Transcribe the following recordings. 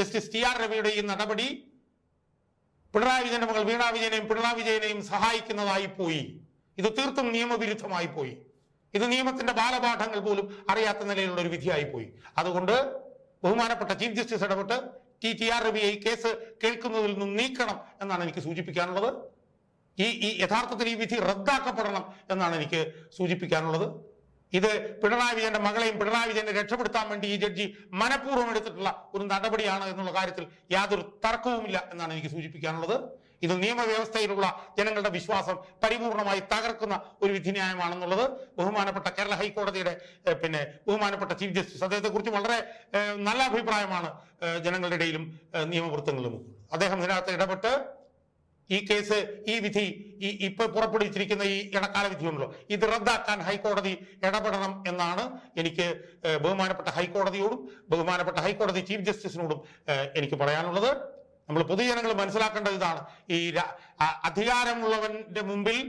Justice T R രവിയുടെ ഈ നടപടി പിണറായി വിജയന്റെ മകൾ വീണ വിജയനെയും പിണറായി വിജയനെയും സഹായിക്കുന്നതായി പോയി. ഇത് തീർത്തും നിയമവിരുദ്ധമായി പോയി. ഇത് നിയമത്തിന്റെ ബാലപാഠങ്ങൾ പോലും അറിയാത്ത നിലയിലുള്ള ഒരു വിധിയായി പോയി. അതുകൊണ്ട് ബഹുമാനപ്പെട്ട ചീഫ് ജസ്റ്റിസ് ഇടപെട്ട് ടി ടി ആർ രവിയെ ഈ കേസ് കേൾക്കുന്നതിൽ നിന്നും നീക്കണം എന്നാണ് എനിക്ക് സൂചിപ്പിക്കാനുള്ളത്. ഈ ഈ യഥാർത്ഥത്തിൽ ഈ വിധി റദ്ദാക്കപ്പെടണം എന്നാണ് എനിക്ക് സൂചിപ്പിക്കാനുള്ളത്. ഇത് പിണറായി വിജയന്റെ മകളെയും പിണറായി വിജയനെ രക്ഷപ്പെടുത്താൻ വേണ്ടി ഈ ജഡ്ജി മനഃപൂർവം എടുത്തിട്ടുള്ള ഒരു നടപടിയാണ് എന്നുള്ള കാര്യത്തിൽ യാതൊരു തർക്കവുമില്ല എന്നാണ് എനിക്ക് സൂചിപ്പിക്കാനുള്ളത്. ഇത് നിയമവ്യവസ്ഥയിലുള്ള ജനങ്ങളുടെ വിശ്വാസം പരിപൂർണമായി തകർക്കുന്ന ഒരു വിധിന്യായമാണെന്നുള്ളത് ബഹുമാനപ്പെട്ട കേരള ഹൈക്കോടതിയുടെ പിന്നെ ബഹുമാനപ്പെട്ട ചീഫ് ജസ്റ്റിസ് അദ്ദേഹത്തെ കുറിച്ച് വളരെ നല്ല അഭിപ്രായമാണ് ജനങ്ങളുടെ ഇടയിലും നിയമവൃത്തങ്ങളിലും. അദ്ദേഹം ഇതിനകത്ത് ഇടപെട്ട് ഈ കേസ് ഈ വിധി ഈ ഇപ്പൊ പുറപ്പെടുവിച്ചിരിക്കുന്ന ഈ ഇടക്കാല വിധിയുണ്ടല്ലോ. ഇത് റദ്ദാക്കാൻ ഹൈക്കോടതി ഇടപെടണം എന്നാണ് എനിക്ക് ബഹുമാനപ്പെട്ട ഹൈക്കോടതിയോടും ബഹുമാനപ്പെട്ട ഹൈക്കോടതി ചീഫ് ജസ്റ്റിസിനോടും എനിക്ക് പറയാനുള്ളത്. നമ്മൾ പൊതുജനങ്ങൾ മനസ്സിലാക്കേണ്ടത് ഇതാണ്. ഈ അധികാരമുള്ളവന്റെ മുമ്പിൽ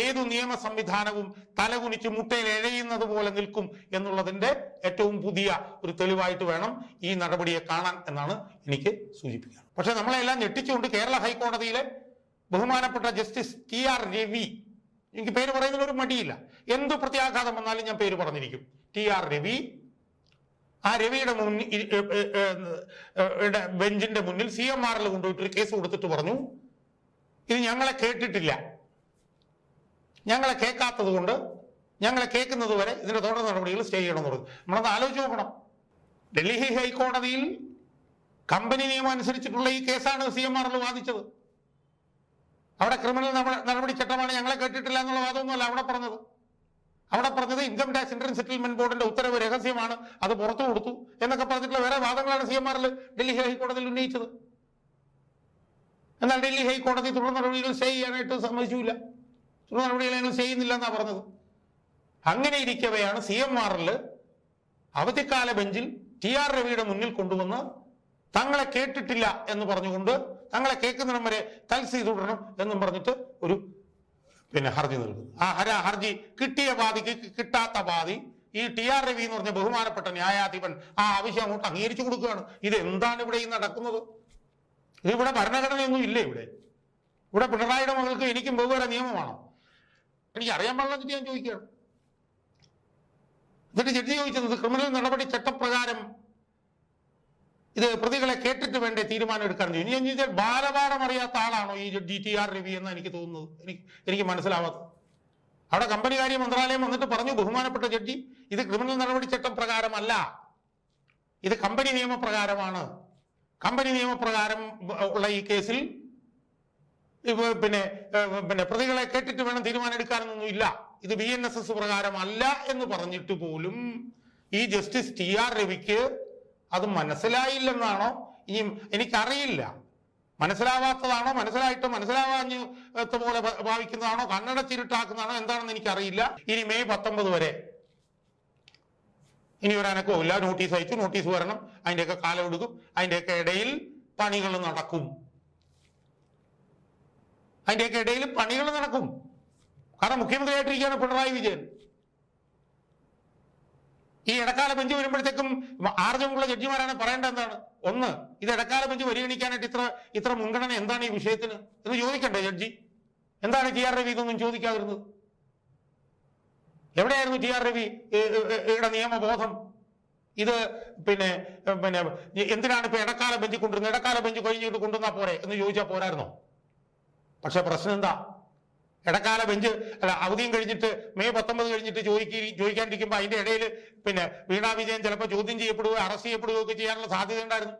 ഏതു നിയമ സംവിധാനവും തലകുനിച്ച് മുട്ടയിൽ എഴയുന്നത് പോലെ നിൽക്കും എന്നുള്ളതിന്റെ ഏറ്റവും പുതിയ ഒരു തെളിവായിട്ട് വേണം ഈ നടപടിയെ കാണാൻ എന്നാണ് എനിക്ക് സൂചിപ്പിക്കുന്നത്. പക്ഷെ നമ്മളെല്ലാം ഞെട്ടിച്ചുകൊണ്ട് കേരള ഹൈക്കോടതിയിലെ ബഹുമാനപ്പെട്ട ജസ്റ്റിസ് ടി ആർ രവി. എനിക്ക് പേര് പറയുന്നതിൽ ഒരു മടിയില്ല. എന്തു പ്രത്യാഘാതം വന്നാലും ഞാൻ പേര് പറഞ്ഞിരിക്കും. ടി ആർ രവി ആ രവിയുടെ മുന്നിൽ ബെഞ്ചിന്റെ മുന്നിൽ സി എം ആറിൽ കൊണ്ടുപോയിട്ട് ഒരു കേസ് കൊടുത്തിട്ട് പറഞ്ഞു. ഇത് ഞങ്ങളെ കേട്ടിട്ടില്ല. ഞങ്ങളെ കേൾക്കാത്തത് കൊണ്ട് ഞങ്ങളെ കേൾക്കുന്നത് വരെ ഇതിന്റെ തുടർ നടപടികൾ സ്റ്റേ ചെയ്യണമെന്ന് പറഞ്ഞു. നമ്മളത് ആലോചിച്ച് നോക്കണം. ഡൽഹി ഹൈക്കോടതിയിൽ കമ്പനി നിയമം അനുസരിച്ചിട്ടുള്ള ഈ കേസാണ് സി എം ആറിൽ വാദിച്ചത്. അവിടെ ക്രിമിനൽ നട- നടപടി ചട്ടമാണ്. ഞങ്ങളെ കേട്ടിട്ടില്ല എന്നുള്ള വാദമൊന്നുമല്ല അവിടെ പറഞ്ഞത്. അവിടെ പറഞ്ഞത് ഇൻകം ടാക്സ് ഇന്റർ സെറ്റിൽമെന്റ് ബോർഡിന്റെ ഉത്തരവ് രഹസ്യമാണ്. അത് പുറത്തു കൊടുത്തു എന്നൊക്കെ പറഞ്ഞിട്ടുള്ള വേറെ വാദങ്ങളാണ് സി എം ആറിൽ ഡൽഹി ഹൈക്കോടതിയിൽ ഉന്നയിച്ചത്. എന്നാൽ ഡൽഹി ഹൈക്കോടതി തുടർ നടപടികൾ സ്റ്റേ ചെയ്യാനായിട്ട് സമ്മതിച്ചില്ല. തുടർ നടപടികൾ ഞങ്ങൾ ചെയ്യുന്നില്ല എന്നാണ് പറഞ്ഞത്. അങ്ങനെ ഇരിക്കവെയാണ് സി എം ആറിൽ അവധിക്കാല ബെഞ്ചിൽ ടി ആർ രവിയുടെ മുന്നിൽ കൊണ്ടുവന്ന് തങ്ങളെ കേട്ടിട്ടില്ല എന്ന് പറഞ്ഞുകൊണ്ട് തങ്ങളെ കേൾക്കുന്നിടം വരെ തൽസി തുടരണം എന്നും പറഞ്ഞിട്ട് ഒരു പിന്നെ ഹർജി നൽകുന്നു. ആ ഹര ഹർജി കിട്ടിയ ബാധിക്ക് കിട്ടാത്ത ബാധി ഈ ടി ആർ രവി എന്ന് പറഞ്ഞ ബഹുമാനപ്പെട്ട ന്യായാധിപൻ ആ ആവശ്യം അങ്ങോട്ട് അംഗീകരിച്ചു കൊടുക്കുകയാണ്. ഇത് എന്താണ് ഇവിടെ ഈ നടക്കുന്നത്? ഇതിവിടെ ഭരണഘടനയൊന്നും ഇല്ലേ ഇവിടെ? ഇവിടെ പിണറായിയുടെ മകൾക്ക് എനിക്കും വെവ്വേറെ നിയമമാണോ? എനിക്ക് അറിയാൻ പാടില്ലെന്നിട്ട് ഞാൻ ചോദിക്കുകയാണ്. എന്നിട്ട് ജഡ്ജി ചോദിച്ചത് ക്രിമിനൽ നടപടി ചട്ടപ്രകാരം ഇത് പ്രതികളെ കേട്ടിട്ട് വേണ്ടേ തീരുമാനം എടുക്കാൻ ചെയ്യും എന്ന് വെച്ചാൽ ബാലപാഠം അറിയാത്ത ആളാണോ ഈ ഡി ടി ആർ രവി എന്ന് എനിക്ക് തോന്നുന്നത്? എനിക്ക് എനിക്ക് മനസ്സിലാവാത്തത്. അവിടെ കമ്പനികാര്യ മന്ത്രാലയം വന്നിട്ട് പറഞ്ഞു ബഹുമാനപ്പെട്ട ജഡ്ജി ഇത് ക്രിമിനൽ നടപടി ചട്ടം പ്രകാരമല്ല. ഇത് കമ്പനി നിയമപ്രകാരമാണ്. കമ്പനി നിയമപ്രകാരം ഉള്ള ഈ കേസിൽ പിന്നെ പിന്നെ പ്രതികളെ കേട്ടിട്ട് വേണം തീരുമാനം എടുക്കാനൊന്നും ഇല്ല. ഇത് ബി എൻ എസ് എസ് പ്രകാരമല്ല എന്ന് പറഞ്ഞിട്ട് പോലും ഈ ജസ്റ്റിസ് ടി ആർ രവിക്ക് അത് മനസ്സിലായില്ലെന്നാണോ ഇനി എനിക്കറിയില്ല. മനസ്സിലാവാത്തതാണോ? മനസ്സിലായിട്ട്? മനസ്സിലാവാഞ്ഞ് പോലെ ഭാവിക്കുന്നതാണോ? കണ്ണട ചിരുട്ടാക്കുന്നതാണോ? എന്താണെന്ന് എനിക്കറിയില്ല. ഇനി മെയ് പത്തൊമ്പത് വരെ. ഇനി ഒരു അനക്കവും ഇല്ല. നോട്ടീസ് അയച്ചു. നോട്ടീസ് വരണം. അതിന്റെയൊക്കെ കാലം എടുക്കും. അതിന്റെയൊക്കെ ഇടയിൽ പണികൾ നടക്കും. അതിന്റെയൊക്കെ ഇടയിൽ പണികൾ നടക്കും. കാരണം മുഖ്യമന്ത്രിയായിട്ടിരിക്കുകയാണ് പിണറായി വിജയൻ. ഈ ഇടക്കാല ബെഞ്ച് വരുമ്പോഴത്തേക്കും ആർജമുള്ള ജഡ്ജിമാരാണ് പറയേണ്ടത് എന്താണ്? ഒന്ന് ഇത് ഇടക്കാല ബെഞ്ച് പരിഗണിക്കാനായിട്ട് ഇത്ര ഇത്ര മുൻഗണന എന്താണ് ഈ വിഷയത്തിന്? എന്ന് ചോദിക്കണ്ടേ ജഡ്ജി? എന്താണ് ടി ആർ രവി ഇതൊന്നും ചോദിക്കാതിരുന്നത്? എവിടെയായിരുന്നു ടി ആർ രവി യുടെ നിയമബോധം? ഇത് പിന്നെ പിന്നെ എന്തിനാണ് ഇപ്പൊ ഇടക്കാല ബെഞ്ച് കൊണ്ടുവരുന്നത്? ഇടക്കാല ബെഞ്ച് കഴിഞ്ഞിട്ട് കൊണ്ടുവന്നാ പോരെ? എന്ന് ചോദിച്ചാൽ പോരായിരുന്നോ? പക്ഷെ പ്രശ്നം എന്താ? ഇടക്കാല ബെഞ്ച് അല്ല അവധിയും കഴിഞ്ഞിട്ട് മെയ് പത്തൊമ്പത് കഴിഞ്ഞിട്ട് ചോദിക്കി ചോദിക്കാണ്ടിരിക്കുമ്പോൾ അതിന്റെ ഇടയിൽ പിന്നെ വീണാ വിജയൻ ചിലപ്പോൾ ചോദ്യം ചെയ്യപ്പെടുകയോ അറസ്റ്റ് ചെയ്യപ്പെടുകയോ ഒക്കെ ചെയ്യാനുള്ള സാധ്യത ഉണ്ടായിരുന്നു.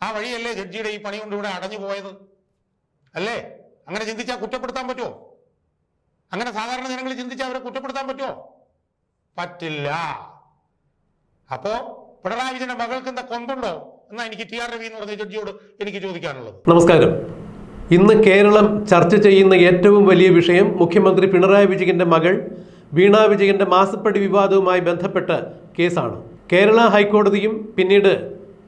ആ വഴിയല്ലേ ജഡ്ജിയുടെ ഈ പണി കൊണ്ട് ഇവിടെ അടഞ്ഞു പോയത്. അല്ലേ? അങ്ങനെ ചിന്തിച്ചാൽ കുറ്റപ്പെടുത്താൻ പറ്റുമോ അങ്ങനെ സാധാരണ ജനങ്ങൾ ചിന്തിച്ചാൽ അവരെ കുറ്റപ്പെടുത്താൻ പറ്റുമോ പറ്റില്ല. അപ്പോ പിണറായി വിജയന്റെ മകൾക്ക് എന്താ കൊമ്പുണ്ടോ എന്നാ എനിക്ക് ടി ആർ രവി എന്ന് പറഞ്ഞ ജഡ്ജിയോട് എനിക്ക് ചോദിക്കാനുള്ളത്. നമസ്കാരം. ഇന്ന് കേരളം ചർച്ച ചെയ്യുന്ന ഏറ്റവും വലിയ വിഷയം മുഖ്യമന്ത്രി പിണറായി വിജയന്റെ മകൾ വീണ വിജയന്റെ മാസപ്പടി വിവാദവുമായി ബന്ധപ്പെട്ട കേസാണ്. കേരള ഹൈക്കോടതിയും പിന്നീട്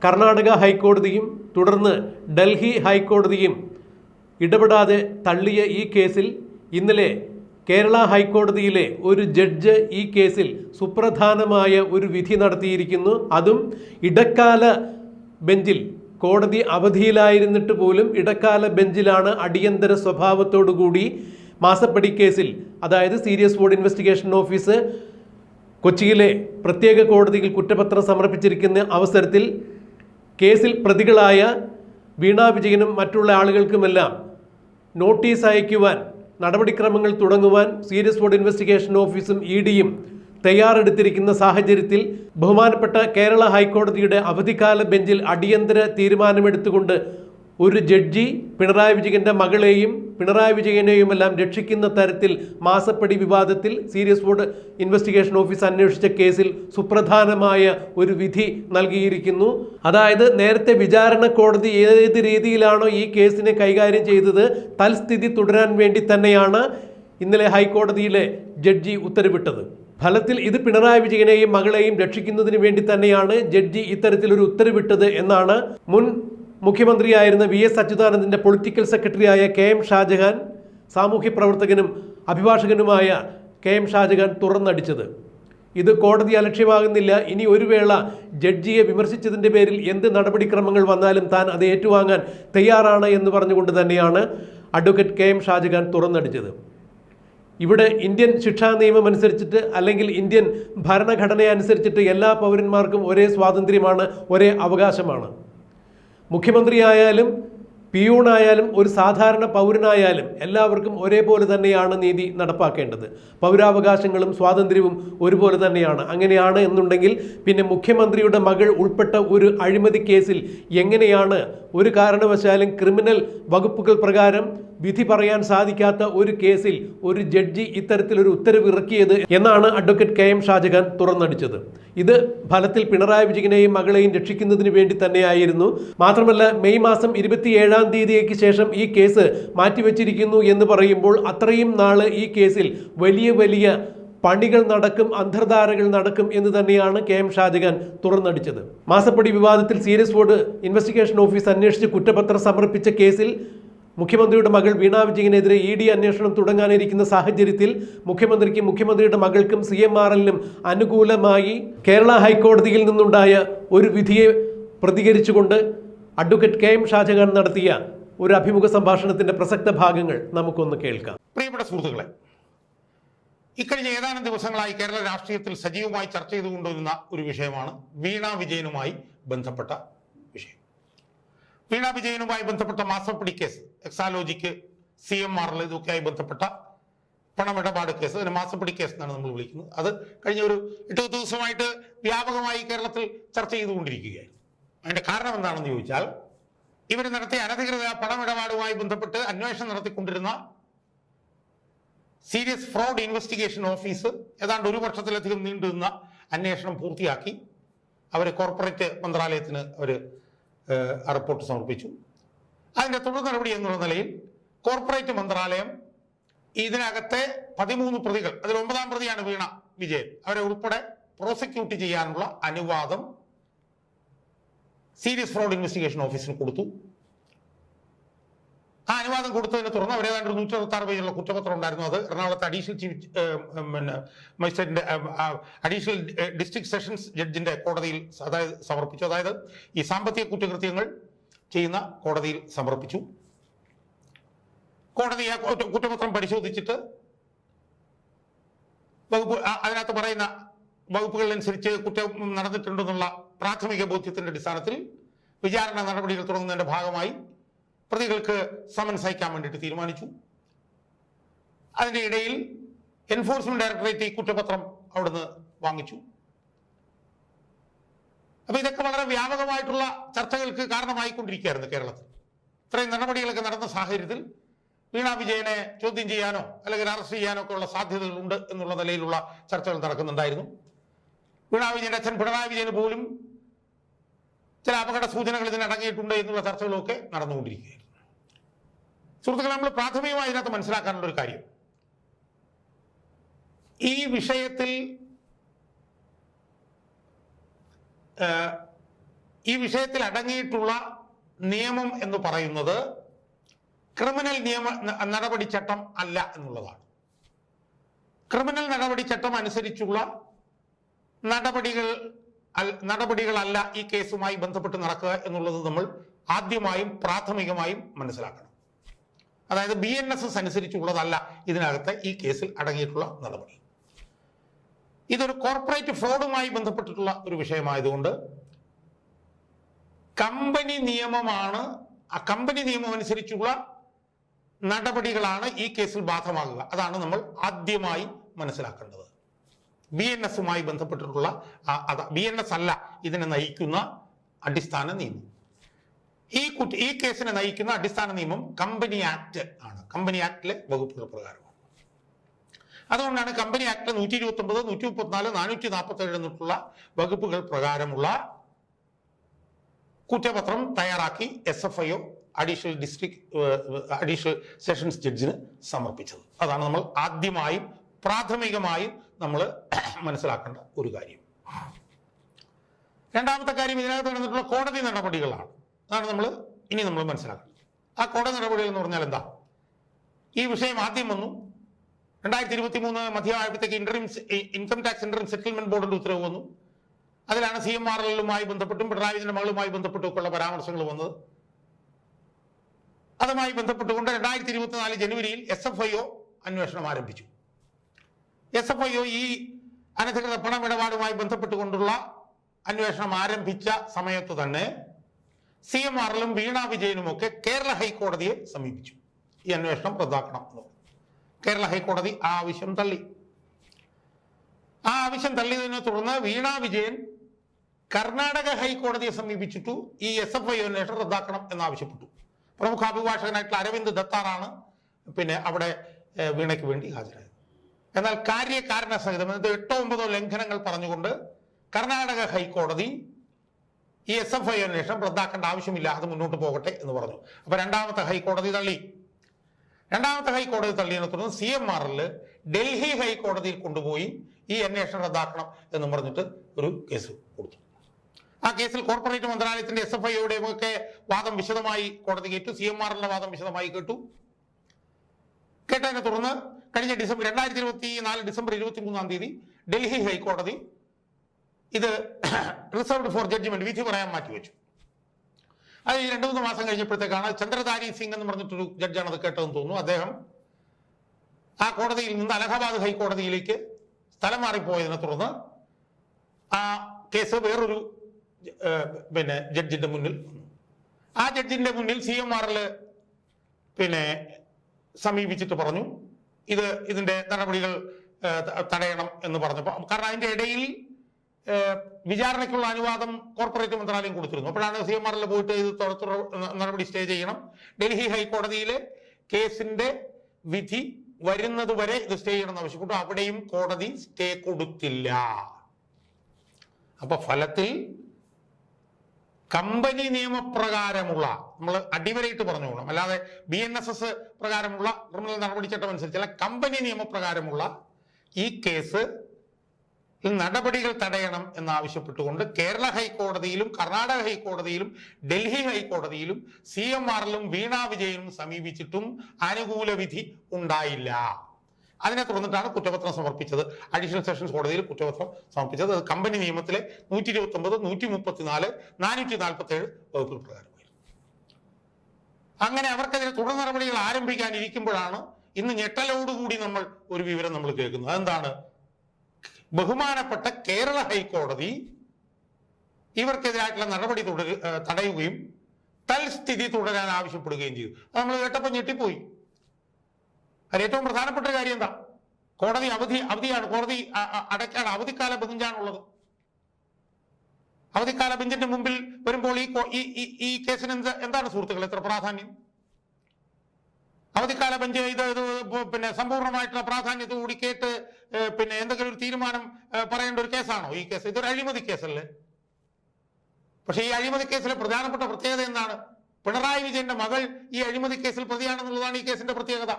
കർണാടക ഹൈക്കോടതിയും തുടർന്ന് ഡൽഹി ഹൈക്കോടതിയും ഇടപെടാതെ തള്ളിയ ഈ കേസിൽ ഇന്നലെ കേരള ഹൈക്കോടതിയിലെ ഒരു ജഡ്ജ് ഈ കേസിൽ സുപ്രധാനമായ ഒരു വിധി നടത്തിയിരിക്കുന്നു. അതും ഇടക്കാല ബെഞ്ചിൽ കോടതി അവധിയിലായിരുന്നിട്ട് പോലും ഇടക്കാല ബെഞ്ചിലാണ് അടിയന്തര സ്വഭാവത്തോടുകൂടി മാസപ്പടി കേസിൽ അതായത് സീരിയസ് ബോർഡ് ഇൻവെസ്റ്റിഗേഷൻ ഓഫീസ് കൊച്ചിയിലെ പ്രത്യേക കോടതിയിൽ കുറ്റപത്രം സമർപ്പിച്ചിരിക്കുന്ന അവസരത്തിൽ കേസിൽ പ്രതികളായ വീണ വിജയനും മറ്റുള്ള ആളുകൾക്കുമെല്ലാം നോട്ടീസ് അയക്കുവാൻ നടപടിക്രമങ്ങൾ തുടങ്ങുവാൻ സീരിയസ് ബോർഡ് ഇൻവെസ്റ്റിഗേഷൻ ഓഫീസും ഇ ഡിയും തയ്യാറെടുത്തിരിക്കുന്ന സാഹചര്യത്തിൽ ബഹുമാനപ്പെട്ട കേരള ഹൈക്കോടതിയുടെ അവധിക്കാല ബെഞ്ചിൽ അടിയന്തര തീരുമാനമെടുത്തുകൊണ്ട് ഒരു ജഡ്ജി പിണറായി വിജയന്റെ മകളെയും പിണറായി വിജയനെയും എല്ലാം രക്ഷിക്കുന്ന തരത്തിൽ മാസപ്പടി വിവാദത്തിൽ സീരിയസ് ബോർഡ് ഇൻവെസ്റ്റിഗേഷൻ ഓഫീസ് അന്വേഷിച്ച കേസിൽ സുപ്രധാനമായ ഒരു വിധി നൽകിയിരിക്കുന്നു. അതായത് നേരത്തെ വിചാരണ കോടതി ഏത് രീതിയിലാണോ ഈ കേസിനെ കൈകാര്യം ചെയ്തത് തൽസ്ഥിതി തുടരാൻ വേണ്ടി തന്നെയാണ് ഇന്നലെ ഹൈക്കോടതിയിലെ ജഡ്ജി ഉത്തരവിട്ടത്. ഫലത്തിൽ ഇത് പിണറായി വിജയനെയും മകളെയും രക്ഷിക്കുന്നതിന് വേണ്ടി തന്നെയാണ് ജഡ്ജി ഇത്തരത്തിലൊരു ഉത്തരവിട്ടത് എന്നാണ് മുൻ മുഖ്യമന്ത്രിയായിരുന്ന വി എസ് അച്യുതാനന്ദന്റെ പൊളിറ്റിക്കൽ സെക്രട്ടറിയായ കെ എം ഷാജഹാൻ സാമൂഹ്യ പ്രവർത്തകനും അഭിഭാഷകനുമായ കെ എം ഷാജഹാൻ തുറന്നടിച്ചത്. ഇത് കോടതി അലക്ഷ്യമാകുന്നില്ല. ഇനി ഒരു വേള ജഡ്ജിയെ വിമർശിച്ചതിന്റെ പേരിൽ എന്ത് നടപടിക്രമങ്ങൾ വന്നാലും താൻ അത് ഏറ്റുവാങ്ങാൻ തയ്യാറാണ് എന്ന് പറഞ്ഞുകൊണ്ട് തന്നെയാണ് അഡ്വക്കേറ്റ് കെ എം ഷാജഹാൻ തുറന്നടിച്ചത്. ഇവിടെ ഇന്ത്യൻ ശിക്ഷാ നിയമം അനുസരിച്ചിട്ട് അല്ലെങ്കിൽ ഇന്ത്യൻ ഭരണഘടന അനുസരിച്ചിട്ട് എല്ലാ പൗരന്മാർക്കും ഒരേ സ്വാതന്ത്ര്യമാണ് ഒരേ അവകാശമാണ്. മുഖ്യമന്ത്രിയായാലും പിയൂണായാലും ഒരു സാധാരണ പൗരനായാലും എല്ലാവർക്കും ഒരേപോലെ തന്നെയാണ് നീതി നടപ്പാക്കേണ്ടത്. പൗരാവകാശങ്ങളും സ്വാതന്ത്ര്യവും ഒരുപോലെ തന്നെയാണ്. അങ്ങനെയാണ് എന്നുണ്ടെങ്കിൽ പിന്നെ മുഖ്യമന്ത്രിയുടെ മകൾ ഉൾപ്പെട്ട ഒരു അഴിമതി കേസിൽ എങ്ങനെയാണ് ഒരു കാരണവശാലും ക്രിമിനൽ വകുപ്പുകൾ പ്രകാരം വിധി പറയാൻ സാധിക്കാത്ത ഒരു കേസിൽ ഒരു ജഡ്ജി ഇത്തരത്തിലൊരു ഉത്തരവ് ഇറക്കിയത് എന്നാണ് അഡ്വക്കേറ്റ് കെ എം ഷാജഹാൻ തുറന്നടിച്ചത്. ഇത് ഫലത്തിൽ പിണറായി വിജയനെയും മകളെയും രക്ഷിക്കുന്നതിന് വേണ്ടി തന്നെയായിരുന്നു. മാത്രമല്ല മെയ് മാസം ഇരുപത്തിയേഴാം തീയതിക്ക് ശേഷം ഈ കേസ് മാറ്റിവെച്ചിരിക്കുന്നു എന്ന് പറയുമ്പോൾ അത്രയും നാൾ ഈ കേസിൽ വലിയ വലിയ പണികൾ നടക്കും അന്തർധാരകൾ നടക്കും എന്ന് തന്നെയാണ് കെ എം ഷാജഹാൻ തുറന്നടിച്ചത്. മാസപ്പടി വിവാദത്തിൽ സീരിയസ് ബോർഡ് ഇൻവെസ്റ്റിഗേഷൻ ഓഫീസ് അന്വേഷിച്ച് കുറ്റപത്രം സമർപ്പിച്ച കേസിൽ മുഖ്യമന്ത്രിയുടെ മകൾ വീണ വിജയനെതിരെ ഇ ഡി അന്വേഷണം തുടങ്ങാനിരിക്കുന്ന സാഹചര്യത്തിൽ മുഖ്യമന്ത്രിക്കും മുഖ്യമന്ത്രിയുടെ മകൾക്കും സി എം ആർ എല്ലിനും അനുകൂലമായി കേരള ഹൈക്കോടതിയിൽ നിന്നുണ്ടായ ഒരു വിധിയെ പ്രതികരിച്ചുകൊണ്ട് അഡ്വക്കേറ്റ് കെ എം ഷാജഹാൻ നടത്തിയ ഒരു അഭിമുഖ സംഭാഷണത്തിന്റെ പ്രസക്ത ഭാഗങ്ങൾ നമുക്കൊന്ന് കേൾക്കാം. പ്രിയപ്പെട്ട സുഹൃത്തുക്കളെ ഇക്കഴിഞ്ഞ ഏതാനും ദിവസങ്ങളായി കേരള രാഷ്ട്രീയത്തിൽ സജീവമായി ചർച്ച ചെയ്തുകൊണ്ടിരുന്ന ഒരു വിഷയമാണ് വീണ വിജയനുമായി ബന്ധപ്പെട്ട വീണ വിജയനുമായി ബന്ധപ്പെട്ട മാസപ്പടി കേസ്. എക്സാലോജിക്ക് സി എം ആറിൽ ഇതൊക്കെയായി ബന്ധപ്പെട്ട പണമിടപാട് കേസ്. അതിന് മാസപ്പടി കേസ് എന്നാണ് നമ്മൾ വിളിക്കുന്നത്. അത് കഴിഞ്ഞ ഒരു എട്ട് ദിവസമായിട്ട് വ്യാപകമായി കേരളത്തിൽ ചർച്ച ചെയ്തുകൊണ്ടിരിക്കുകയായിരുന്നു. അതിന്റെ കാരണം എന്താണെന്ന് ചോദിച്ചാൽ ഇവർ നടത്തിയ അനധികൃത പണമിടപാടുമായി ബന്ധപ്പെട്ട് അന്വേഷണം നടത്തിക്കൊണ്ടിരുന്ന സീരിയസ് ഫ്രോഡ് ഇൻവെസ്റ്റിഗേഷൻ ഓഫീസ് ഏതാണ്ട് ഒരു വർഷത്തിലധികം നീണ്ടുനിന്ന അന്വേഷണം പൂർത്തിയാക്കി. അവരെ കോർപ്പറേറ്റ് മന്ത്രാലയത്തിന് അവർ റിപ്പോർട്ട് സമർപ്പിച്ചു. അതിന്റെ തുടർ നടപടി എന്നുള്ള നിലയിൽ കോർപ്പറേറ്റ് മന്ത്രാലയം ഇതിനകത്തെ പതിമൂന്ന് പ്രതികൾ അതിൽ ഒമ്പതാം പ്രതിയാണ് വീണ വിജയൻ അവരെ ഉൾപ്പെടെ പ്രോസിക്യൂട്ട് ചെയ്യാനുള്ള അനുവാദം സീരിയസ് ഫ്രോഡ് ഇൻവെസ്റ്റിഗേഷൻ ഓഫീസിന് കൊടുത്തു. ആ അനുവാദം കൊടുത്തതിനെ തുടർന്ന് അവർ ഏതാണ്ട് നൂറ്റി അറുപത്തി ആറ് പേജുള്ള കുറ്റപത്രം ഉണ്ടായിരുന്നു. അത് എറണാകുളത്ത് അഡീഷണൽ ചീഫ് പിന്നെ മജിസ്ട്രേറ്റിന്റെ അഡീഷണൽ ഡിസ്ട്രിക്ട് സെഷൻസ് ജഡ്ജിന്റെ കോടതിയിൽ അതായത് സമർപ്പിച്ചു. അതായത് ഈ സാമ്പത്തിക കുറ്റകൃത്യങ്ങൾ ചെയ്യുന്ന കോടതിയിൽ സമർപ്പിച്ചു. കോടതി ആ കുറ്റപത്രം പരിശോധിച്ചിട്ട് വകുപ്പ് അതിനകത്ത് പറയുന്ന വകുപ്പുകളനുസരിച്ച് കുറ്റം നടന്നിട്ടുണ്ടെന്നുള്ള പ്രാഥമിക ബോധ്യത്തിന്റെ അടിസ്ഥാനത്തിൽ വിചാരണ നടപടികൾ തുടങ്ങുന്നതിന്റെ ഭാഗമായി പ്രതികൾക്ക് സമൻസ് അയക്കാൻ വേണ്ടിയിട്ട് തീരുമാനിച്ചു. അതിന്റെ ഇടയിൽ എൻഫോഴ്സ്മെന്റ് ഡയറക്ടറേറ്റ് ഈ കുറ്റപത്രം അവിടുന്ന് വാങ്ങിച്ചു. അപ്പൊ ഇതൊക്കെ വളരെ വ്യാപകമായിട്ടുള്ള ചർച്ചകൾക്ക് കാരണമായിക്കൊണ്ടിരിക്കുകയായിരുന്നു കേരളത്തിൽ. ഇത്രയും നടപടികളൊക്കെ നടന്ന സാഹചര്യത്തിൽ വീണാ വിജയനെ ചോദ്യം ചെയ്യാനോ അല്ലെങ്കിൽ അറസ്റ്റ് ചെയ്യാനോ ഒക്കെ ഉള്ള സാധ്യതകളുണ്ട് എന്നുള്ള നിലയിലുള്ള ചർച്ചകൾ നടക്കുന്നുണ്ടായിരുന്നു. വീണാ വിജയന്റെ അച്ഛൻ പിണറായി വിജയന് പോലും ചില അപകട സൂചനകൾ ഇതിനടങ്ങിയിട്ടുണ്ട് എന്നുള്ള ചർച്ചകളൊക്കെ നടന്നുകൊണ്ടിരിക്കുകയായിരുന്നു സുഹൃത്തുക്കളെ നമ്മൾ പ്രാഥമികമായി ഇതിനകത്ത് മനസ്സിലാക്കാനുള്ള ഒരു കാര്യം. ഈ വിഷയത്തിൽ ഈ വിഷയത്തിൽ അടങ്ങിയിട്ടുള്ള നിയമം എന്ന് പറയുന്നത് ക്രിമിനൽ നിയമ നടപടിച്ചട്ടം അല്ല എന്നുള്ളതാണ്. ക്രിമിനൽ നടപടിച്ചട്ടം അനുസരിച്ചുള്ള നടപടികൾ നടപടികളല്ല ഈ കേസുമായി ബന്ധപ്പെട്ട് നടക്കുക എന്നുള്ളത് നമ്മൾ ആദ്യമായും പ്രാഥമികമായും മനസ്സിലാക്കണം. അതായത് ബി എൻ എസ് എസ് അനുസരിച്ചുള്ളതല്ല ഇതിനകത്ത് ഈ കേസിൽ അടങ്ങിയിട്ടുള്ള നടപടി. ഇതൊരു കോർപ്പറേറ്റ് ഫ്രോഡുമായി ബന്ധപ്പെട്ടിട്ടുള്ള ഒരു വിഷയമായതുകൊണ്ട് കമ്പനി നിയമമാണ് ആ കമ്പനി നിയമം അനുസരിച്ചുള്ള നടപടികളാണ് ഈ കേസിൽ ബാധമാകുക അതാണ് നമ്മൾ ആദ്യമായി മനസ്സിലാക്കേണ്ടത്. ബി എൻ എസുമായി ബന്ധപ്പെട്ടിട്ടുള്ള ബി എൻ എസ് അല്ല ഇതിനെ നയിക്കുന്ന അടിസ്ഥാന നിയമം. ഈ കുട്ടി ഈ കേസിനെ നയിക്കുന്ന അടിസ്ഥാന നിയമം കമ്പനി ആക്ട് ആണ്. കമ്പനി ആക്ടിലെ വകുപ്പുകൾ പ്രകാരമാണ് അതുകൊണ്ടാണ് കമ്പനി ആക്ട് നൂറ്റി ഇരുപത്തി ഒമ്പത് നൂറ്റി മുപ്പത്തിനാല് നാനൂറ്റി നാൽപ്പത്തി ഏഴ് എന്നിട്ടുള്ള വകുപ്പുകൾ പ്രകാരമുള്ള കുറ്റപത്രം തയ്യാറാക്കി S F I O additional district additional sessions ജഡ്ജിന് സമർപ്പിച്ചത്. അതാണ് നമ്മൾ ആദ്യമായും പ്രാഥമികമായും നമ്മൾ മനസ്സിലാക്കേണ്ട ഒരു കാര്യം. രണ്ടാമത്തെ കാര്യം ഇതിനകത്ത് നടന്നിട്ടുള്ള കോടതി നടപടികളാണ്. അതാണ് നമ്മൾ ഇനി നമ്മൾ മനസ്സിലാക്കുന്നത് ആ കോടതി നടപടികൾ എന്ന് പറഞ്ഞാൽ എന്താ? ഈ വിഷയം ആദ്യം വന്നു. രണ്ടായിരത്തി ഇരുപത്തി മൂന്ന് മധ്യമായപ്പോഴത്തേക്ക് interim income tax interim settlement ബോർഡിന്റെ ഉത്തരവ് വന്നു. അതിലാണ് സി എം ആർ എല്ലുമായി ബന്ധപ്പെട്ടും പിണറായി വിജയന്റെ മകളുമായി ഉള്ള പരാമർശങ്ങൾ വന്നത്. അതുമായി ബന്ധപ്പെട്ടുകൊണ്ട് രണ്ടായിരത്തി ഇരുപത്തിനാല് ജനുവരിയിൽ എസ് എഫ് ഐ ഒ അന്വേഷണം ആരംഭിച്ചു. എസ് എഫ് ഐ ഒ ഈ അനധികൃത പണമിടപാടുമായി ബന്ധപ്പെട്ടുകൊണ്ടുള്ള അന്വേഷണം ആരംഭിച്ച സമയത്ത് തന്നെ സി എം ആറിലും വീണ വിജയനുമൊക്കെ കേരള ഹൈക്കോടതിയെ സമീപിച്ചു. ഈ അന്വേഷണം റദ്ദാക്കണം എന്ന് കേരള ഹൈക്കോടതി ആ ആവശ്യം തള്ളി. ആ ആവശ്യം തള്ളിയതിനെ തുടർന്ന് വീണ വിജയൻ കർണാടക ഹൈക്കോടതിയെ സമീപിച്ചിട്ടു ഈ എസ് എഫ് ഐ അന്വേഷണം റദ്ദാക്കണം എന്നാവശ്യപ്പെട്ടു. പ്രമുഖ അഭിഭാഷകനായിട്ടുള്ള അരവിന്ദ് ദത്താറാണ് പിന്നെ അവിടെ വീണയ്ക്ക് വേണ്ടി ഹാജരായത്. എന്നാൽ കാര്യകാരണ സഹിതം എട്ടോ ഒമ്പതോ ലംഘനങ്ങൾ പറഞ്ഞുകൊണ്ട് കർണാടക ഹൈക്കോടതി ഈ എസ് എഫ് ഐ അന്വേഷണം റദ്ദാക്കേണ്ട ആവശ്യമില്ല. അത് മുന്നോട്ട് പോകട്ടെ എന്ന് പറഞ്ഞു. അപ്പൊ രണ്ടാമത്തെ ഹൈക്കോടതി തള്ളി. രണ്ടാമത്തെ ഹൈക്കോടതി തള്ളിയതിനെ തുടർന്ന് സി എം ആറിൽ ഡൽഹി ഹൈക്കോടതിയിൽ കൊണ്ടുപോയി ഈ അന്വേഷണം റദ്ദാക്കണം എന്ന് പറഞ്ഞിട്ട് ഒരു കേസ് കൊടുത്തു. ആ കേസിൽ കോർപ്പറേറ്റ് മന്ത്രാലയത്തിന്റെ എസ് എഫ് ഐയുടെയും ഒക്കെ വാദം വിശദമായി കോടതി കേട്ടു. സി എം ആറിന്റെ വാദം വിശദമായി കേട്ടു. കേട്ടതിനെ തുടർന്ന് കഴിഞ്ഞ ഡിസംബർ രണ്ടായിരത്തി ഇരുപത്തി നാല് ഡിസംബർ ഇരുപത്തി മൂന്നാം തീയതി ഡൽഹി ഹൈക്കോടതി ഇത് റിസർവ്ഡ് ഫോർ ജഡ്ജ്മെന്റ് വിധി പറയാൻ മാറ്റിവെച്ചു. അത് ഈ രണ്ടു മൂന്ന് മാസം കഴിഞ്ഞപ്പോഴത്തേക്കാണ് ചന്ദ്രധാരി സിംഗ് എന്ന് പറഞ്ഞിട്ടൊരു ജഡ്ജാണ് അത് കേട്ടതെന്ന് തോന്നുന്നു. അദ്ദേഹം ആ കോടതിയിൽ നിന്ന് അലഹബാദ് ഹൈക്കോടതിയിലേക്ക് സ്ഥലം മാറിപ്പോയതിനെ തുടർന്ന് ആ കേസ് വേറൊരു പിന്നെ ജഡ്ജിന്റെ മുന്നിൽ ആ ജഡ്ജിന്റെ മുന്നിൽ സി എം ആറിൽ പിന്നെ സമീപിച്ചിട്ട് പറഞ്ഞു ഇത് ഇതിന്റെ നടപടികൾ തടയണം എന്ന് പറഞ്ഞപ്പോൾ കാരണം അതിന്റെ ഇടയിൽ വിചാരണയ്ക്കുള്ള അനുവാദം കോർപ്പറേറ്റ് മന്ത്രാലയം കൊടുത്തിരുന്നു. അപ്പോഴാണ് സി എം ആറിൽ പോയിട്ട് ഇത് തുറത്തു നടപടി സ്റ്റേ ചെയ്യണം. ഡൽഹി ഹൈക്കോടതിയിലെ കേസിന്റെ വിധി വരുന്നത് വരെ ഇത് സ്റ്റേ ചെയ്യണം എന്ന് ആവശ്യപ്പെട്ടു. അവിടെയും കോടതി സ്റ്റേ കൊടുത്തില്ല. അപ്പൊ ഫലത്തിൽ കമ്പനി നിയമപ്രകാരമുള്ള നമ്മൾ അടിവരയിട്ട് പറഞ്ഞോളാം. അല്ലാതെ ബി എൻ എസ് എസ് പ്രകാരമുള്ള ക്രിമിനൽ നടപടിച്ചട്ടം അനുസരിച്ചല്ല കമ്പനി നിയമപ്രകാരമുള്ള ഈ കേസ് നടപടികൾ തടയണം എന്നാവശ്യപ്പെട്ടുകൊണ്ട് കേരള ഹൈക്കോടതിയിലും കർണാടക ഹൈക്കോടതിയിലും ഡൽഹി ഹൈക്കോടതിയിലും സി എം ആറിലും വീണ വിജയനും സമീപിച്ചിട്ടും അനുകൂല വിധി ഉണ്ടായില്ല. അതിനെ തുടർന്നിട്ടാണ് കുറ്റപത്രം സമർപ്പിച്ചത്. അഡീഷണൽ സെഷൻസ് കോടതിയിൽ കുറ്റപത്രം സമർപ്പിച്ചത്. അത് കമ്പനി നിയമത്തിലെ നൂറ്റി ഇരുപത്തി ഒമ്പത് നൂറ്റി മുപ്പത്തിനാല് നാനൂറ്റി നാൽപ്പത്തി ഏഴ് വകുപ്പ് പ്രകാരമായിരുന്നു അങ്ങനെ അവർക്കെതിരെ തുടർ നടപടികൾ ആരംഭിക്കാനിരിക്കുമ്പോഴാണ് ഇന്ന് ഞെട്ടലോടുകൂടി നമ്മൾ ഒരു വിവരം നമ്മൾ കേൾക്കുന്നത്. അതെന്താണ്? ബഹുമാനപ്പെട്ട കേരള ഹൈക്കോടതി ഇവർക്കെതിരായിട്ടുള്ള നടപടി തുടരു തടയുകയും തൽസ്ഥിതി തുടരാൻ ആവശ്യപ്പെടുകയും ചെയ്തു. അത് നമ്മൾ കേട്ടപ്പോൾ ഞെട്ടിപ്പോയി. അതിൽ ഏറ്റവും പ്രധാനപ്പെട്ട കാര്യം എന്താ? കോടതി അവധി അവധിയാണ്. കോടതി അടയ്ക്കാൻ അവധിക്കാല ബെഞ്ചാണുള്ളത്. അവധിക്കാല ബെഞ്ചിന്റെ മുമ്പിൽ വരുമ്പോൾ ഈ- ഈ കേസിന് എന്താണ് സുഹൃത്തുക്കൾ എത്ര പ്രാധാന്യം? അവധിക്കാല ബെഞ്ച് ഇത് പിന്നെ സമ്പൂർണമായിട്ടുള്ള പ്രാധാന്യത്തോടുകൂടി കേട്ട് പിന്നെ എന്തെങ്കിലും ഒരു തീരുമാനം പറയേണ്ട ഒരു കേസാണോ ഈ കേസ്? ഇതൊരു അഴിമതി കേസല്ലേ? പക്ഷേ ഈ അഴിമതി കേസിലെ പ്രധാനപ്പെട്ട പ്രത്യേകത എന്താണ്? പിണറായി വിജയന്റെ മകൾ ഈ അഴിമതി കേസിൽ പ്രതിയാണെന്നുള്ളതാണ് ഈ കേസിന്റെ പ്രത്യേകത.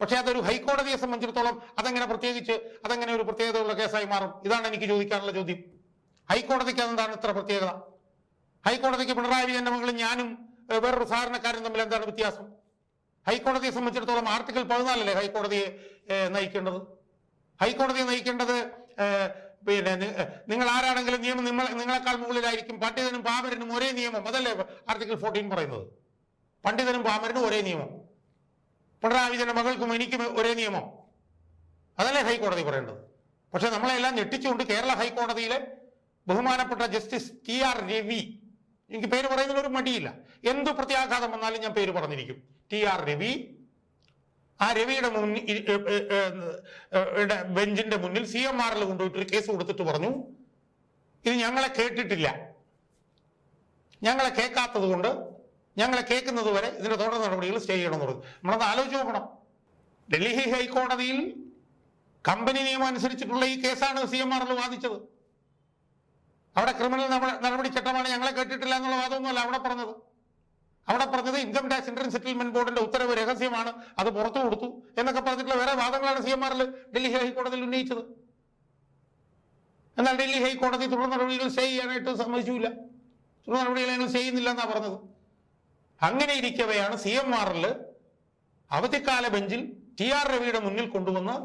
പക്ഷേ അതൊരു ഹൈക്കോടതിയെ സംബന്ധിച്ചിടത്തോളം അതെങ്ങനെ പ്രത്യേകിച്ച് അതെങ്ങനെ ഒരു പ്രത്യേകതയുള്ള കേസായി മാറും? ഇതാണ് എനിക്ക് ചോദിക്കാനുള്ള ചോദ്യം. ഹൈക്കോടതിക്ക് അതെന്താണ് ഇത്ര പ്രത്യേകത? ഹൈക്കോടതിക്ക് പിണറായി വിജയന്റെ മകളും ഞാനും വേറൊരു സാധാരണക്കാരും തമ്മിൽ എന്താണ് വ്യത്യാസം? ഹൈക്കോടതിയെ സംബന്ധിച്ചിടത്തോളം ആർട്ടിക്കിൾ പതിനാലല്ലേ ഹൈക്കോടതിയെ നയിക്കേണ്ടത്? ഹൈക്കോടതിയെ നയിക്കേണ്ടത് പിന്നെ നിങ്ങൾ ആരാണെങ്കിലും നിയമം നിങ്ങൾ നിങ്ങളെക്കാൾ മുകളിലായിരിക്കും പണ്ഡിതനും പാമരനും ഒരേ നിയമം. അതല്ലേ ആർട്ടിക്കിൾ ഫോർട്ടീൻ പറയുന്നത്? പണ്ഡിതനും പാമരനും ഒരേ നിയമം. പിണറായി വിജയന്റെ മകൾക്കും എനിക്കും ഒരേ നിയമം. അതല്ലേ ഹൈക്കോടതി പറയേണ്ടത്? പക്ഷെ നമ്മളെല്ലാം ഞെട്ടിച്ചുകൊണ്ട് കേരള ഹൈക്കോടതിയിലെ ബഹുമാനപ്പെട്ട ജസ്റ്റിസ് ടി ആർ രവി എനിക്ക് പേര് പറയുന്നതിൽ ഒരു മടിയില്ല. എന്ത് പ്രത്യാഘാതം വന്നാലും ഞാൻ പേര് പറഞ്ഞിരിക്കും. T R Ravi. ആ രവിയുടെ മുന്നിൽ ബെഞ്ചിന്റെ മുന്നിൽ സി എം ആറിൽ കൊണ്ടുപോയിട്ട് കേസ് കൊടുത്തിട്ട് പറഞ്ഞു. ഇത് ഞങ്ങളെ കേട്ടിട്ടില്ല. ഞങ്ങളെ കേൾക്കാത്തത് കൊണ്ട് ഞങ്ങളെ കേൾക്കുന്നത് വരെ ഇതിന്റെ തുടർ നടപടികൾ സ്റ്റേ ചെയ്യണമെന്ന് പറഞ്ഞു. നമ്മളത് ആലോചിച്ച് നോക്കണം. ഡൽഹി ഹൈക്കോടതിയിൽ കമ്പനി നിയമം അനുസരിച്ചിട്ടുള്ള ഈ കേസാണ് സി എം ആറിൽ വാദിച്ചത്. അവിടെ ക്രിമിനൽ നടപടി ചട്ടമാണ് ഞങ്ങളെ കേട്ടിട്ടില്ല എന്നുള്ള വാദമൊന്നുമല്ല അവിടെ പറഞ്ഞത്. അവിടെ പറഞ്ഞത് ഇൻകം ടാക്സ് ഇന്റർ സെറ്റിൽമെന്റ് ബോർഡിന്റെ ഉത്തരവ് രഹസ്യമാണ്. അത് പുറത്തു കൊടുത്തു. എന്നൊക്കെ പറഞ്ഞിട്ടുള്ള വേറെ വാദങ്ങളാണ് സി എം ആറിൽ ഡൽഹി ഹൈക്കോടതിയിൽ ഉന്നയിച്ചത്. എന്നാൽ ഡൽഹി ഹൈക്കോടതി തുടർ നടപടികൾ സ്റ്റേ ചെയ്യാനായിട്ട് സമ്മതിച്ചില്ല. തുടർ നടപടികൾ ഞങ്ങൾ ചെയ്യുന്നില്ല എന്നാണ് പറഞ്ഞത്. അങ്ങനെ ഇരിക്കവെയാണ് സി എം ആറിൽ അവധിക്കാല ബെഞ്ചിൽ ടി ആർ രവിയുടെ മുന്നിൽ കൊണ്ടുവന്ന്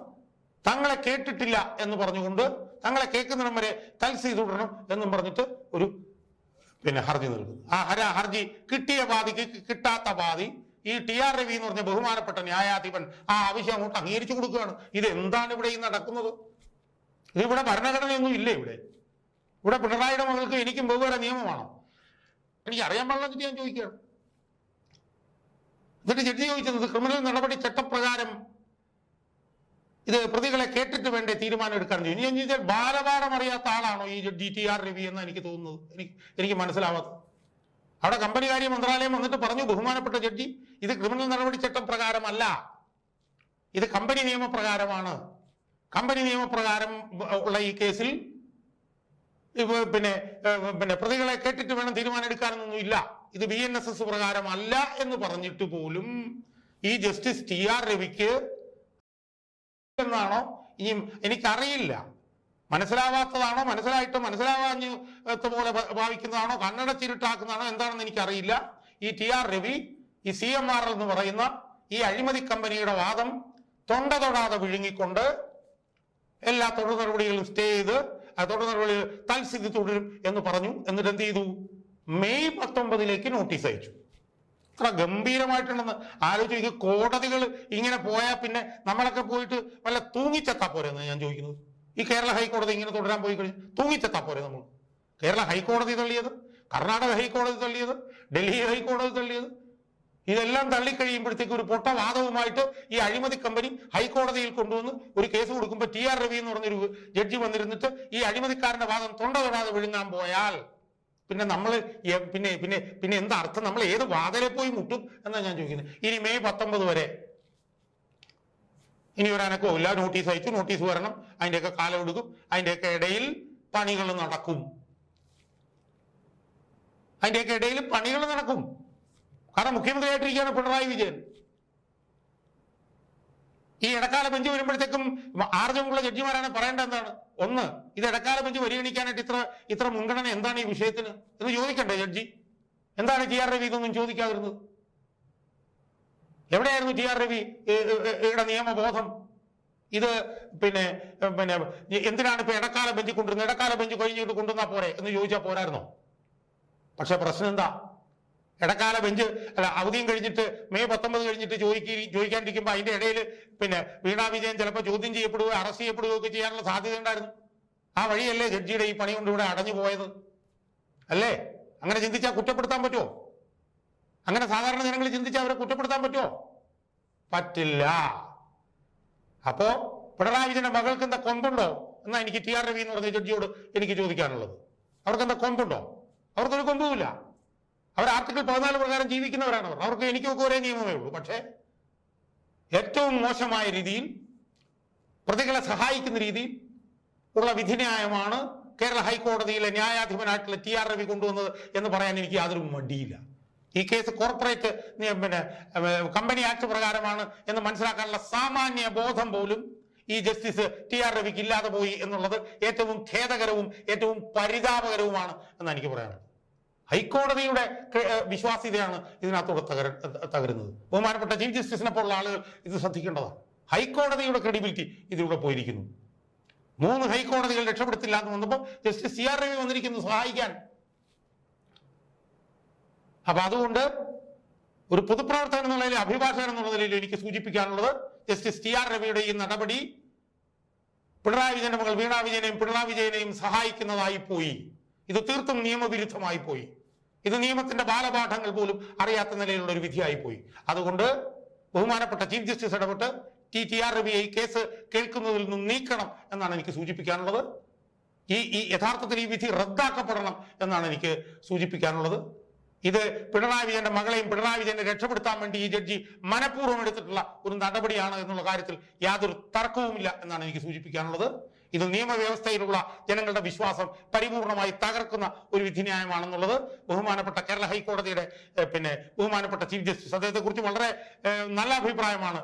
തങ്ങളെ കേട്ടിട്ടില്ല എന്ന് പറഞ്ഞുകൊണ്ട് തങ്ങളെ കേൾക്കുന്നിടം വരെ തൽസി തുടരണം എന്നും പറഞ്ഞിട്ട് ഒരു പിന്നെ ഹർജി നൽകുന്നു. ആ ഹർജി കിട്ടിയ ബാധിക്ക് കിട്ടാത്ത വാദി ഈ ടി ആർ രവി എന്ന് പറഞ്ഞ ബഹുമാനപ്പെട്ട ന്യായാധിപൻ ആ ആവശ്യം അങ്ങോട്ട് അംഗീകരിച്ചു കൊടുക്കുകയാണ്. ഇത് എന്താണ് ഇവിടെ ഈ നടക്കുന്നത്? ഇവിടെ ഭരണഘടനയൊന്നും ഇല്ലേ ഇവിടെ? ഇവിടെ പിണറായിയുടെ മകൾക്ക് എനിക്കും വെവ്വേറെ നിയമമാണോ എനിക്ക് അറിയാൻ പാടില്ലെന്നിട്ട് ഞാൻ ചോദിക്കുകയാണ്. എന്നിട്ട് ജഡ്ജി ചോദിച്ചത് ക്രിമിനൽ നടപടി ചട്ടപ്രകാരം ഇത് പ്രതികളെ കേട്ടിട്ട് വേണ്ടേ തീരുമാനം എടുക്കാൻ ഇനി ഞാൻ ചോദിച്ചാൽ ബാലപാഠം അറിയാത്ത ആളാണോ ഈ ഡി ടി ആർ രവി എന്ന് എനിക്ക് തോന്നുന്നത്? എനിക്ക് എനിക്ക് മനസ്സിലാവാത്തത്. അവിടെ കമ്പനികാര്യ മന്ത്രാലയം വന്നിട്ട് പറഞ്ഞു ബഹുമാനപ്പെട്ട ജഡ്ജി ഇത് ക്രിമിനൽ നടപടി ചട്ടം പ്രകാരമല്ല. ഇത് കമ്പനി നിയമപ്രകാരമാണ്. കമ്പനി നിയമപ്രകാരം ഉള്ള ഈ കേസിൽ പിന്നെ പിന്നെ പ്രതികളെ കേട്ടിട്ട് വേണം തീരുമാനം എടുക്കാനൊന്നും ഇല്ല. ഇത് ബി എൻ എസ് എസ് പ്രകാരമല്ല എന്ന് പറഞ്ഞിട്ട് പോലും ഈ ജസ്റ്റിസ് ടി ആർ രവിക്ക് എന്നാണോ ഇനിയും എനിക്കറിയില്ല. മനസ്സിലാവാത്തതാണോ? മനസ്സിലായിട്ട്? മനസ്സിലാവാഞ്ഞ് പോലെ ഭാവിക്കുന്നതാണോ? കണ്ണട ചിരുട്ടാക്കുന്നതാണോ? എന്താണെന്ന് എനിക്കറിയില്ല. ഈ ടി ആർ രവി ഈ സി എം ആർ എന്ന് പറയുന്ന ഈ അഴിമതി കമ്പനിയുടെ വാദം തൊണ്ട തൊടാതെ വിഴുങ്ങിക്കൊണ്ട് എല്ലാ തുടർ നടപടികളും സ്റ്റേ ചെയ്ത് തുടർ നടപടികൾ തൽസ്ഥിതി തുടരും എന്ന് പറഞ്ഞു. എന്നിട്ട് എന്ത് ചെയ്തു? മെയ് പത്തൊമ്പതിലേക്ക് നോട്ടീസ് അയച്ചു. അത്ര ഗംഭീരമായിട്ടുണ്ടെന്ന് ആലോചിച്ച് കോടതികൾ ഇങ്ങനെ പോയാൽ പിന്നെ നമ്മളൊക്കെ പോയിട്ട് വല്ല തൂങ്ങിച്ചെത്താ പോരെ എന്ന് ഞാൻ ചോദിക്കുന്നത്? ഈ കേരള ഹൈക്കോടതി ഇങ്ങനെ തുടരാൻ പോയി കഴിഞ്ഞാൽ തൂങ്ങിച്ചെത്താ പോരെ നമ്മൾ? കേരള ഹൈക്കോടതി തള്ളിയത്? കർണാടക ഹൈക്കോടതി തള്ളിയത്? ഡൽഹി ഹൈക്കോടതി തള്ളിയത്? ഇതെല്ലാം തള്ളിക്കഴിയുമ്പോഴത്തേക്ക് ഒരു പൊട്ട വാദവുമായിട്ട് ഈ അഴിമതി കമ്പനി ഹൈക്കോടതിയിൽ കൊണ്ടുവന്ന് ഒരു കേസ് കൊടുക്കുമ്പോൾ ടി ആർ രവി എന്ന് പറഞ്ഞൊരു ജഡ്ജി വന്നിരുന്നിട്ട് ഈ അഴിമതിക്കാരന്റെ വാദം തൊണ്ട തൊടാതെ വിഴുങ്ങാൻ പോയാൽ പിന്നെ നമ്മൾ പിന്നെ പിന്നെ പിന്നെ എന്താ അർത്ഥം? നമ്മൾ ഏത് വാതിലെ പോയി മുട്ടും എന്നാണ് ഞാൻ ചോദിക്കുന്നത്? ഇനി മെയ് പത്തൊമ്പത് വരെ. ഇനി വരാനൊക്കെ ഇല്ല നോട്ടീസ് അയച്ചു നോട്ടീസ് വരണം അതിന്റെയൊക്കെ കാലം എടുക്കും അതിന്റെയൊക്കെ ഇടയിൽ പണികൾ നടക്കും. അതിന്റെയൊക്കെ ഇടയിൽ പണികൾ നടക്കും. കാരണം മുഖ്യമന്ത്രിയായിട്ടിരിക്കുകയാണ് പിണറായി വിജയൻ. ഈ ഇടക്കാല ബെഞ്ച് വരുമ്പോഴത്തേക്കും ആർജവമുള്ള ജഡ്ജിമാരാണ് പറയേണ്ട എന്താണ്? ഒന്ന് ഇത് ഇടക്കാല ബെഞ്ച് പരിഗണിക്കാനായിട്ട് ഇത്ര ഇത്ര മുൻഗണന എന്താണ് ഈ വിഷയത്തിന്? എന്ന് ചോദിക്കണ്ടേ ജഡ്ജി? എന്താണ് ടി ആർ രവി ഇതൊന്നും ചോദിക്കാതിരുന്നത്? എവിടെയായിരുന്നു ടി ആർ രവി നിയമബോധം? ഇത് പിന്നെ പിന്നെ എന്തിനാണ് ഇപ്പൊ ഇടക്കാല ബെഞ്ച് കൊണ്ടുവരുന്നത്? ഇടക്കാല ബെഞ്ച് കഴിഞ്ഞിട്ട് കൊണ്ടുവന്നാ പോരെ? എന്ന് ചോദിച്ചാൽ പോരായിരുന്നോ? പക്ഷെ പ്രശ്നം എന്താ? ഇടക്കാല ബെഞ്ച് അല്ല അവധിയും കഴിഞ്ഞിട്ട് മെയ് പത്തൊമ്പത് കഴിഞ്ഞിട്ട് ചോദിക്കി ചോദിക്കാണ്ടിരിക്കുമ്പോൾ അതിന്റെ ഇടയിൽ പിന്നെ വീണാ വിജയൻ ചിലപ്പോൾ ചോദ്യം ചെയ്യപ്പെടുകയോ അറസ്റ്റ് ചെയ്യപ്പെടുകയോ ഒക്കെ ചെയ്യാനുള്ള സാധ്യത ഉണ്ടായിരുന്നു. ആ വഴിയല്ലേ ജഡ്ജിയുടെ ഈ പണി കൊണ്ട് ഇവിടെ അടഞ്ഞു പോയത്. അല്ലേ? അങ്ങനെ ചിന്തിച്ചാൽ കുറ്റപ്പെടുത്താൻ പറ്റുമോ അങ്ങനെ സാധാരണ ജനങ്ങൾ ചിന്തിച്ചാൽ അവരെ കുറ്റപ്പെടുത്താൻ പറ്റുമോ പറ്റില്ല. അപ്പോ പിണറായി വിജയന്റെ മകൾക്ക് എന്താ കൊമ്പുണ്ടോ എന്നാ എനിക്ക് ടി ആർ രവി എന്ന് പറഞ്ഞ ജഡ്ജിയോട് എനിക്ക് ചോദിക്കാനുള്ളത്. അവർക്ക് എന്താ കൊമ്പുണ്ടോ അവർക്കൊരു കൊമ്പുമില്ല അവർ ആർട്ടിക്കിൾ പതിനാല് പ്രകാരം ജീവിക്കുന്നവരാണ് അവർ. അവർക്ക് എനിക്കൊക്കെ ഒരേ നിയമമേ ഉള്ളൂ. പക്ഷേ ഏറ്റവും മോശമായ രീതിയിൽ പ്രതികളെ സഹായിക്കുന്ന രീതിയിൽ ഉള്ള വിധിന്യായമാണ് കേരള ഹൈക്കോടതിയിലെ ന്യായാധിപനായിട്ടുള്ള ടി ആർ രവി കൊണ്ടുവന്നത് എന്ന് പറയാൻ എനിക്ക് യാതൊരു മടിയില്ല. ഈ കേസ് കോർപ്പറേറ്റ് പിന്നെ കമ്പനി ആക്ട് പ്രകാരമാണ് എന്ന് മനസ്സിലാക്കാനുള്ള സാമാന്യ ബോധം പോലും ഈ ജസ്റ്റിസ് ടി ആർ രവിക്ക് ഇല്ലാതെ പോയി എന്നുള്ളത് ഏറ്റവും ഖേദകരവും ഏറ്റവും പരിതാപകരവുമാണ് എന്ന് എനിക്ക് പറയാനുള്ളത്. ഹൈക്കോടതിയുടെ വിശ്വാസ്യതയാണ് ഇതിനകത്തൂടെ തകര തകരുന്നത്. ബഹുമാനപ്പെട്ട ചീഫ് ജസ്റ്റിസിനെ പോലുള്ള ആളുകൾ ഇത് ശ്രദ്ധിക്കേണ്ടതാണ് ഹൈക്കോടതിയുടെ ക്രെഡിബിലിറ്റി ഇതിലൂടെ പോയിരിക്കുന്നു. മൂന്ന് ഹൈക്കോടതികൾ രക്ഷപ്പെടുത്തില്ല എന്ന് വന്നപ്പോൾ ജസ്റ്റിസ് സി ആർ രവി വന്നിരിക്കുന്നു സഹായിക്കാൻ. അപ്പൊ അതുകൊണ്ട് ഒരു പൊതുപ്രവർത്തകൻ എന്നുള്ള നിലയിൽ അഭിഭാഷകൻ എന്നുള്ള നിലയിൽ എനിക്ക് സൂചിപ്പിക്കാനുള്ളത് ജസ്റ്റിസ് ടി ആർ രവിയുടെ ഈ നടപടി പിണറായി വിജയന്റെ മകൾ വീണാ വിജയനെയും പിണറായി വിജയനെയും സഹായിക്കുന്നതായി പോയി. ഇത് തീർത്തും നിയമവിരുദ്ധമായി പോയി. ഇത് നിയമത്തിന്റെ ബാലപാഠങ്ങൾ പോലും അറിയാത്ത നിലയിലുള്ള ഒരു വിധിയായി പോയി അതുകൊണ്ട് ബഹുമാനപ്പെട്ട ചീഫ് ജസ്റ്റിസ് ഇടപെട്ട് ടി ടി ആർ രവിയെ ഈ കേസ് കേൾക്കുന്നതിൽ നിന്നും നീക്കണം എന്നാണ് എനിക്ക് സൂചിപ്പിക്കാനുള്ളത്. ഈ ഈ യഥാർത്ഥത്തിൽ ഈ വിധി റദ്ദാക്കപ്പെടണം എന്നാണ് എനിക്ക് സൂചിപ്പിക്കാനുള്ളത്. ഇത് പിണറായി വിജയന്റെ മകളെയും പിണറായി വിജയനെ രക്ഷപ്പെടുത്താൻ വേണ്ടി ഈ ജഡ്ജി മനഃപൂർവം എടുത്തിട്ടുള്ള ഒരു നടപടിയാണ് എന്നുള്ള കാര്യത്തിൽ യാതൊരു തർക്കവുമില്ല എന്നാണ് എനിക്ക് സൂചിപ്പിക്കാനുള്ളത്. ഇത് നിയമവ്യവസ്ഥയിലുള്ള ജനങ്ങളുടെ വിശ്വാസം പരിപൂർണമായി തകർക്കുന്ന ഒരു വിധിന്യായമാണെന്നുള്ളത് ബഹുമാനപ്പെട്ട കേരള ഹൈക്കോടതിയുടെ പിന്നെ ബഹുമാനപ്പെട്ട ചീഫ് ജസ്റ്റിസ് അദ്ദേഹത്തെ കുറിച്ച് വളരെ നല്ല അഭിപ്രായമാണ്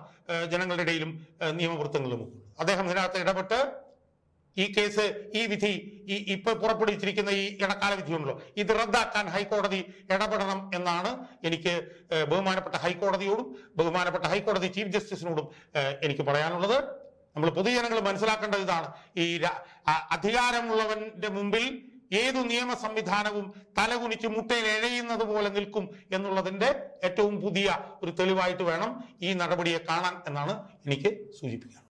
ജനങ്ങളുടെ ഇടയിലും നിയമവൃത്തങ്ങളിലും അദ്ദേഹം ഇതിനകത്ത് ഇടപെട്ട് ഈ കേസ് ഈ വിധി ഈ ഇപ്പൊ പുറപ്പെടുവിച്ചിരിക്കുന്ന ഈ ഇടക്കാല വിധിയുണ്ടല്ലോ ഇത് റദ്ദാക്കാൻ ഹൈക്കോടതി ഇടപെടണം എന്നാണ് എനിക്ക് ബഹുമാനപ്പെട്ട ഹൈക്കോടതിയോടും ബഹുമാനപ്പെട്ട ഹൈക്കോടതി ചീഫ് ജസ്റ്റിസിനോടും എനിക്ക് പറയാനുള്ളത്. നമ്മൾ പൊതുജനങ്ങൾ മനസ്സിലാക്കേണ്ടത് ഇതാണ്. ഈ അധികാരമുള്ളവന്റെ മുമ്പിൽ ഏതു നിയമ സംവിധാനവും തലകുനിച്ച് മുട്ടയിൽ എഴയുന്നത് പോലെ നിൽക്കും എന്നുള്ളതിന്റെ ഏറ്റവും പുതിയ ഒരു തെളിവായിട്ട് വേണം ഈ നടപടിയെ കാണാൻ എന്നാണ് എനിക്ക് സൂചിപ്പിക്കുന്നത്